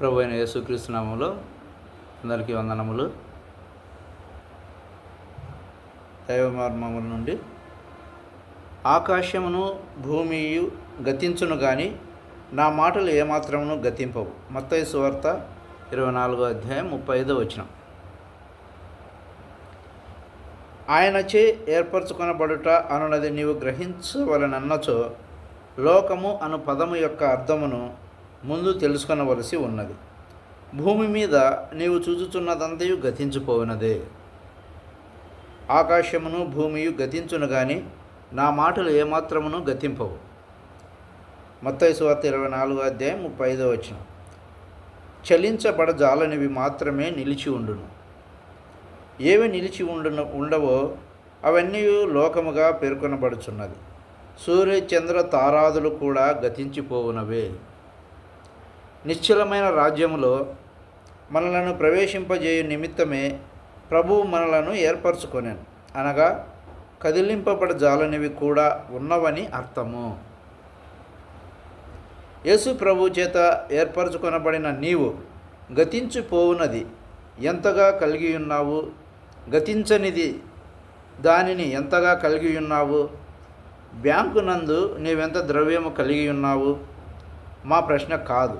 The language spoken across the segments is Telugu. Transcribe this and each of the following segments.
ప్రభు అయిన యేసుక్రీస్తు నామంలో అందరికీ వందనములు. దైవ మర్మముల నుండి ఆకాశమును భూమియు గతించును కానీ నా మాటలు ఏమాత్రమును గతింపవు. మత్తయి సువార్త ఇరవై నాలుగో అధ్యాయం ముప్పై ఐదో వచ్చిన ఆయనచే ఏర్పరచుకొనబడుట అనున్నది నీవు గ్రహించవలనన్నచో లోకము అను పదము యొక్క అర్థమును ముందు తెలుసుకొనవలసి ఉన్నది. భూమి మీద నీవు చూచుచున్నదంతయు గతించిపోయినదే ఆకాశమును భూమియు గతించును గాని నా మాటలు ఏమాత్రమును గతింపవు. మత్తయి సువార్త ఇరవై నాలుగో అధ్యాయం ముప్పై ఐదో వచ్చిన చలించబడజాలనివి మాత్రమే నిలిచి ఉండును. ఏవి నిలిచి ఉండును ఉండవో అవన్నీ లోకముగా పేర్కొనబడుచున్నది. సూర్య చంద్ర తారాదులు కూడా గతించిపోవునవే. నిశ్చలమైన రాజ్యములో మనలను ప్రవేశింపజేయు నిమిత్తమే ప్రభువు మనలను ఏర్పరచుకొనాను. అనగా కదిలింపబడ జాలనివి కూడా ఉన్నవని అర్థము. యేసు ప్రభు చేత ఏర్పరచుకొనబడిన నీవు గతించిపోవునది ఎంతగా కలిగి ఉన్నావు గతించనిది దానిని ఎంతగా కలిగి ఉన్నావు బ్యాంకు నందు నీవెంత ద్రవ్యము కలిగి ఉన్నావు మా ప్రశ్న కాదు.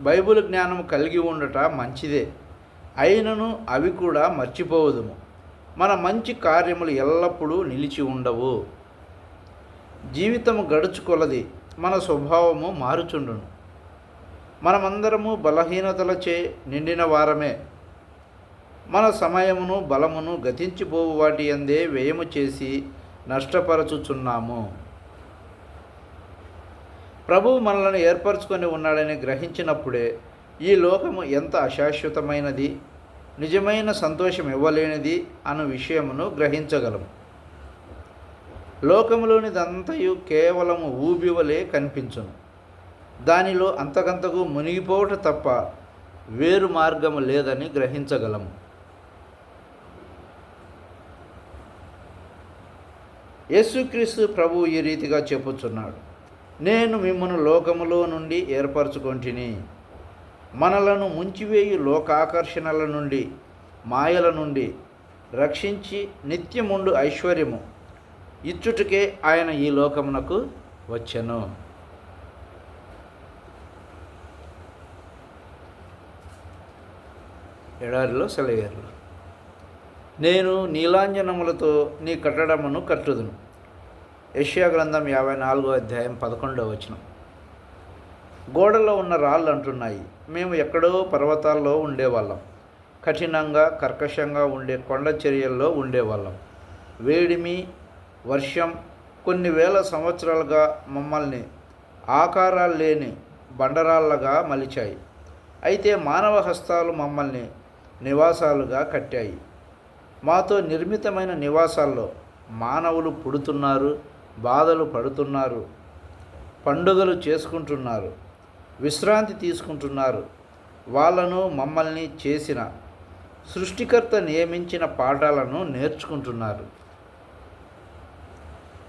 బైబిల్ జ్ఞానం కలిగి ఉండట మంచిదే. అయినను అవి కూడా మర్చిపోవదుము. మన మంచి కార్యములు ఎల్లప్పుడూ నిలిచి ఉండవు. జీవితము గడుచుకొలది మన స్వభావము మారుచుండును. మనమందరము బలహీనతలచే నిండిన వారమే. మన సమయమును బలమును గతించిపోవు వాటి అందే వ్యయము చేసి నష్టపరచుచున్నాము. ప్రభువు మనలను ఏర్పరచుకొని ఉన్నాడని గ్రహించినప్పుడే ఈ లోకము ఎంత అశాశ్వతమైనది నిజమైన సంతోషం ఇవ్వలేనిది అను విషయమును గ్రహించగలము. లోకములోనిదంతయు కేవలము ఊబివలే కనిపించును. దానిలో అంతకంతకు మునిగిపోవట తప్ప వేరు మార్గము లేదని గ్రహించగలము. యేసుక్రీస్తు ప్రభు ఈ రీతిగా చెప్పుచున్నాడు. నేను మిమ్మను లోకములో నుండి ఏర్పరచుకొంటిని. మనలను ముంచివేయు లోకాకర్షణల నుండి మాయల నుండి రక్షించి నిత్యముండు ఐశ్వర్యము. ఇచ్చుటకే ఆయన ఈ లోకమునకు వచ్చెను. ఎడారిలో సెలయేరులో నేను నీలాంజనములతో నీ కట్టడమును కట్టుదును. యష్యా గ్రంథం యాభై నాలుగో అధ్యాయం పదకొండో వచనం. గోడలో ఉన్న రాళ్ళు అంటున్నాయి. మేము ఎక్కడో పర్వతాల్లో ఉండేవాళ్ళం. కఠినంగా కర్కశంగా ఉండే కొండ చర్యల్లో ఉండేవాళ్ళం. వేడిమి వర్షం కొన్ని వేల సంవత్సరాలుగా మమ్మల్ని ఆకారాలు లేని బండరాళ్ళగా మలిచాయి. అయితే మానవ హస్తాలు మమ్మల్ని నివాసాలుగా కట్టాయి. మాతో నిర్మితమైన నివాసాల్లో మానవులు పుడుతున్నారు. బాధలు పడుతున్నారు పండుగలు చేసుకుంటున్నారు విశ్రాంతి తీసుకుంటున్నారు. వాళ్ళను మమ్మల్ని చేసిన సృష్టికర్త నియమించిన పాఠాలను నేర్చుకుంటున్నారు.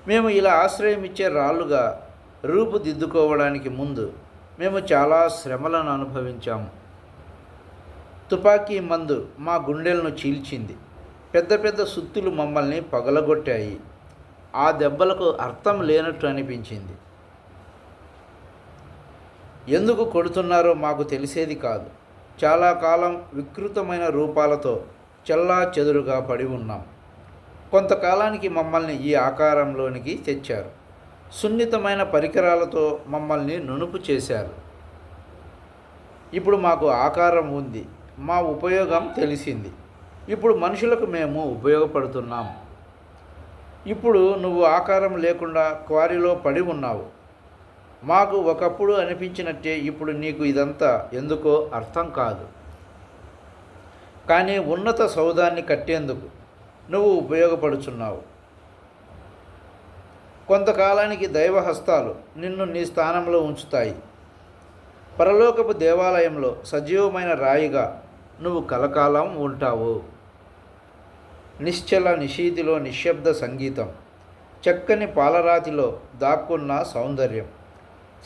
మేము ఇలా ఆశ్రయం ఇచ్చే రాళ్ళుగా రూపుదిద్దుకోవడానికి ముందు మేము చాలా శ్రమలను అనుభవించాము. తుపాకీ మందు మా గుండెలను చీల్చింది. పెద్ద పెద్ద సుత్తులు మమ్మల్ని పగలగొట్టాయి. ఆ దెబ్బలకు అర్థం లేనట్టు అనిపించింది. ఎందుకు కొడుతున్నారో మాకు తెలిసేది కాదు. చాలా కాలం వికృతమైన రూపాలతో చెల్లా చెదురుగా పడి ఉన్నాం. కొంతకాలానికి మమ్మల్ని ఈ ఆకారంలోనికి తెచ్చారు. సున్నితమైన పరికరాలతో మమ్మల్ని నునుపు చేశారు. ఇప్పుడు మాకు ఆకారం ఉంది. మా ఉపయోగం తెలిసింది. ఇప్పుడు మనుషులకు మేము ఉపయోగపడుతున్నాం. ఇప్పుడు నువ్వు ఆకారం లేకుండా క్వారీలో పడి ఉన్నావు. మాకు ఒకప్పుడు అనిపించినట్టే ఇప్పుడు నీకు ఇదంతా ఎందుకో అర్థం కాదు. కానీ ఉన్నత సౌదాన్ని కట్టేందుకు నువ్వు ఉపయోగపడుచున్నావు. కొంతకాలానికి దైవహస్తాలు నిన్ను నీ స్థానంలో ఉంచుతాయి. పరలోకపు దేవాలయంలో సజీవమైన రాయిగా నువ్వు కలకాలం ఉంటావు. నిశ్చల నిషీధిలో నిశ్శబ్ద సంగీతం. చక్కని పాలరాతిలో దాక్కున్న సౌందర్యం.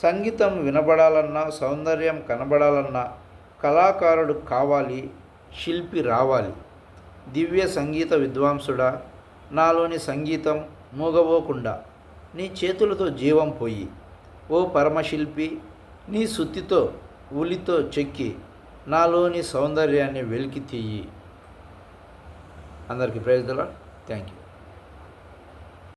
సంగీతం వినబడాలన్నా సౌందర్యం కనబడాలన్నా కళాకారుడు కావాలి శిల్పి రావాలి. దివ్య సంగీత విద్వాంసుడా నాలోని సంగీతం మూగబోకుండా నీ చేతులతో జీవం పోయి ఓ పరమశిల్పి నీ సుత్తితో ఉలితో చెక్కి నాలోని సౌందర్యాన్ని వెలికి తీయి. అందరికీ ప్రైజ్ థ్యాంక్ యూ